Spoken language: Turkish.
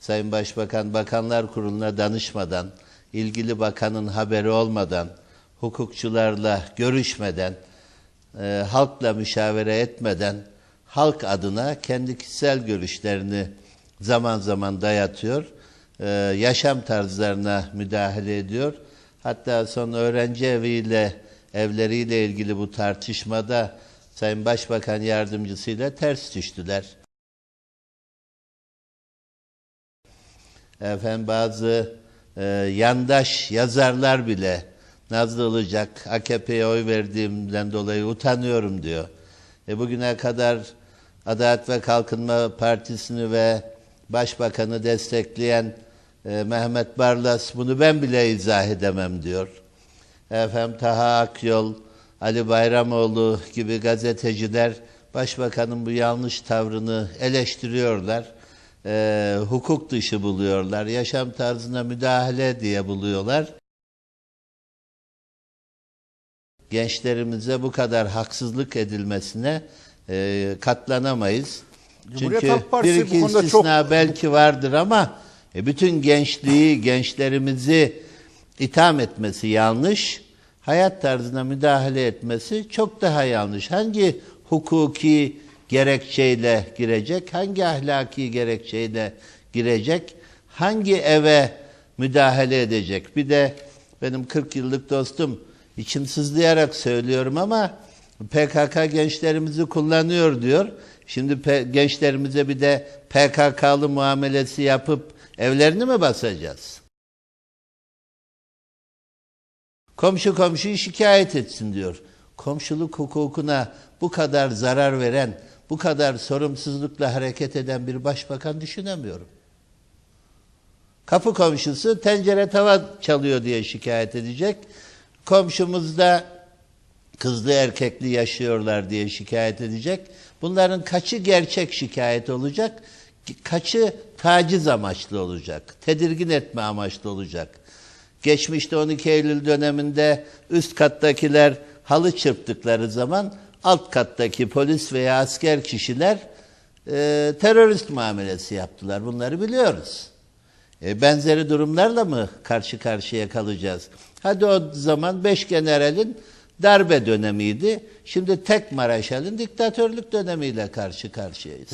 Sayın Başbakan Bakanlar Kurulu'na danışmadan, ilgili bakanın haberi olmadan, hukukçularla görüşmeden, e, halkla müşavere etmeden halk adına kendi kişisel görüşlerini zaman zaman dayatıyor. E, yaşam tarzlarına müdahale ediyor. Hatta son öğrenci eviyle evleriyle ilgili bu tartışmada Sayın Başbakan yardımcısıyla ters düştüler. Efendim bazı e, yandaş yazarlar bile Nazlı Ilıcak AKP'ye oy verdiğimden dolayı utanıyorum diyor. E bugüne kadar Adalet ve Kalkınma Partisi'ni ve Başbakanı destekleyen e, Mehmet Barlas bunu ben bile izah edemem diyor. Efendim Taha Akyol, Ali Bayramoğlu gibi gazeteciler Başbakanın bu yanlış tavrını eleştiriyorlar. E, hukuk dışı buluyorlar. Yaşam tarzına müdahale diye buluyorlar. Gençlerimize bu kadar haksızlık edilmesine e, katlanamayız. Cumhuriyet Çünkü Halk Partisi bir iki bu konuda istisna çok- belki vardır ama e, bütün gençliği, gençlerimizi itham etmesi yanlış. Hayat tarzına müdahale etmesi çok daha yanlış. Hangi hukuki gerekçeyle girecek, hangi ahlaki gerekçeyle girecek, hangi eve müdahale edecek? Bir de benim 40 yıllık dostum içim sızlayarak söylüyorum ama PKK gençlerimizi kullanıyor diyor. Şimdi gençlerimize bir de PKK'lı muamelesi yapıp evlerini mi basacağız? Komşu komşuyu şikayet etsin diyor. Komşuluk hukukuna bu kadar zarar veren, bu kadar sorumsuzlukla hareket eden bir başbakan düşünemiyorum. Kapı komşusu tencere tava çalıyor diye şikayet edecek. Komşumuz da kızlı erkekli yaşıyorlar diye şikayet edecek. Bunların kaçı gerçek şikayet olacak, kaçı taciz amaçlı olacak, tedirgin etme amaçlı olacak. Geçmişte 12 Eylül döneminde üst kattakiler halı çırptıkları zaman alt kattaki polis veya asker kişiler e, terörist muamelesi yaptılar. Bunları biliyoruz. E, benzeri durumlarla mı karşı karşıya kalacağız? Hadi o zaman beş generalin darbe dönemiydi. Şimdi tek Maraşal'in diktatörlük dönemiyle karşı karşıyayız.